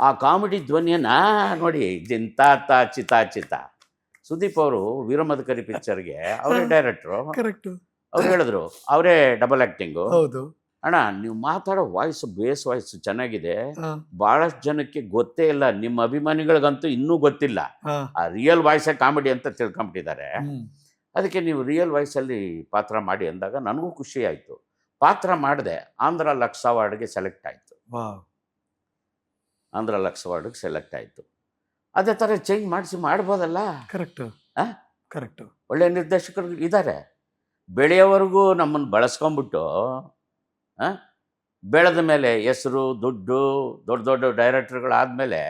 ಆ ಕಾಮಿಡಿ ಧ್ವನಿಯನ್ನ ನೋಡಿ ಜಿಂತಾ ತಾ ಚಿತಾ ಚಿತ. ಸುದೀಪ್ ಅವರು ವೀರಮದಕರಿ ಪಿಕ್ಚರ್ಗೆ ಅವರೇ ಡೈರೆಕ್ಟ್ರು ಕರೆಕ್ಟ್ ಅವ್ರು ಹೇಳಿದ್ರು ಅವರೇ ಡಬಲ್ ಆ್ಯಕ್ಟಿಂಗು ಹೌದು. ಅಣ್ಣ ನೀವು ಮಾತಾಡೋ ವಾಯ್ಸ್ ಬೇಸ್ ವಾಯ್ಸ್ ಚೆನ್ನಾಗಿದೆ. ಬಹಳಷ್ಟು ಜನಕ್ಕೆ ಗೊತ್ತೇ ಇಲ್ಲ ನಿಮ್ಮ ಅಭಿಮಾನಿಗಳಿಗಂತೂ ಇನ್ನೂ ಗೊತ್ತಿಲ್ಲ. ಆ ರಿಯಲ್ ವಾಯ್ಸೇ ಕಾಮಿಡಿ ಅಂತ ತಿಳ್ಕೊಂಬಿಟ್ಟಿದ್ದಾರೆ. ಅದಕ್ಕೆ ನೀವು ರಿಯಲ್ ವಾಯ್ಸಲ್ಲಿ ಪಾತ್ರ ಮಾಡಿ ಅಂದಾಗ ನನಗೂ ಖುಷಿ ಆಯಿತು. ಪಾತ್ರ ಮಾಡಿದೆ ಆಂಧ್ರ ಲಕ್ಸ್ ಅವಾರ್ಡ್ಗೆ ಸೆಲೆಕ್ಟ್ ಆಯಿತು. ಆಂಧ್ರ ಲಕ್ಸ್ ಅವಾರ್ಡ್ಗೆ ಸೆಲೆಕ್ಟ್ ಆಯಿತು. ಅದೇ ಥರ ಚೇಂಜ್ ಮಾಡಿಸಿ ಮಾಡ್ಬೋದಲ್ಲ? ಕರೆಕ್ಟು ಹಾಂ ಕರೆಕ್ಟು ಒಳ್ಳೆ ನಿರ್ದೇಶಕರು ಇದ್ದಾರೆ ಬೆಳೆಯವರೆಗೂ ನಮ್ಮನ್ನು ಬಳಸ್ಕೊಂಬಿಟ್ಟು ಹಾಂ ಬೆಳೆದ ಮೇಲೆ ಹೆಸರು ದುಡ್ಡು ದೊಡ್ಡ ದೊಡ್ಡ ಡೈರೆಕ್ಟರ್ಗಳಾದಮೇಲೆ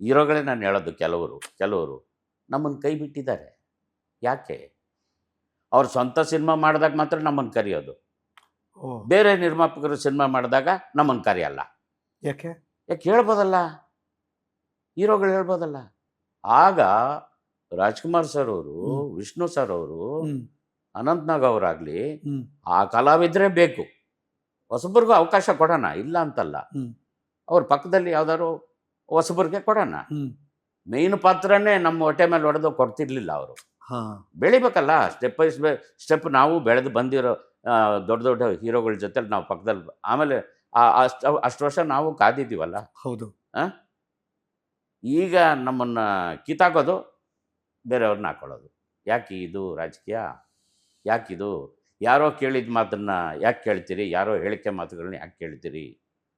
ಇರೋಗಳೇ ನಾನು ಹೇಳೋದು ಕೆಲವರು ಕೆಲವರು ನಮ್ಮನ್ನು ಕೈ ಬಿಟ್ಟಿದ್ದಾರೆ. ಯಾಕೆ? ಅವ್ರು ಸ್ವಂತ ಸಿನಿಮಾ ಮಾಡಿದಾಗ ಮಾತ್ರ ನಮ್ಮನ್ನು ಕರೆಯೋದು. ಬೇರೆ ನಿರ್ಮಾಪಕರು ಸಿನಿಮಾ ಮಾಡಿದಾಗ ನಮ್ಮನ್ನು ಕರೆಯಲ್ಲ. ಯಾಕೆ? ಯಾಕೆ ಹೇಳ್ಬೋದಲ್ಲ? ಹೀರೋಗಳು ಹೇಳ್ಬೋದಲ್ಲ? ಆಗ ರಾಜ್ಕುಮಾರ್ ಸರ್ ಅವರು ವಿಷ್ಣು ಸರ್ ಅವರು ಅನಂತನಾಗ್ ಅವರಾಗಲಿ ಆ ಕಲಾವಿದ್ರೆ ಬೇಕು. ಹೊಸಬ್ರಿಗೂ ಅವಕಾಶ ಕೊಡೋಣ ಇಲ್ಲ ಅಂತಲ್ಲ. ಅವ್ರ ಪಕ್ಕದಲ್ಲಿ ಯಾವ್ದಾದ್ರು ಹೊಸಬ್ರಿಗೆ ಕೊಡೋಣ. ಮೇನ್ ಮೇಯ್ನ್ ಪಾತ್ರನೇ ನಮ್ಮ ಹೊಟ್ಟೆ ಮೇಲೆ ಹೊಡೆದು ಕೊಡ್ತಿರ್ಲಿಲ್ಲ ಅವರು. ಹಾ. ಬೆಳಿಬೇಕಲ್ಲ? ಸ್ಟೆಪ್ ಬೈ ಸ್ಟೆಪ್ ನಾವು ಬೆಳೆದು ಬಂದಿರೋ ದೊಡ್ಡ ದೊಡ್ಡ ಹೀರೋಗಳ ಜೊತೆ ನಾವು ಪಕ್ಕದಲ್ಲಿ ಆಮೇಲೆ ಅಷ್ಟು ಅಷ್ಟು ವರ್ಷ ನಾವು ಕಾದಿದ್ದೀವಲ್ಲ? ಹೌದು. ಈಗ ನಮ್ಮನ್ನು ಕಿತ್ತಾಕೋದು ಬೇರೆಯವ್ರನ್ನ ಹಾಕೊಳ್ಳೋದು. ಯಾಕೆ ಇದು ರಾಜಕೀಯ? ಯಾಕಿದು ಯಾರೋ ಕೇಳಿದ ಮಾತನ್ನು ಯಾಕೆ ಕೇಳ್ತೀರಿ? ಯಾರೋ ಹೇಳಿಕೆ ಮಾತುಗಳನ್ನ ಯಾಕೆ ಕೇಳ್ತೀರಿ?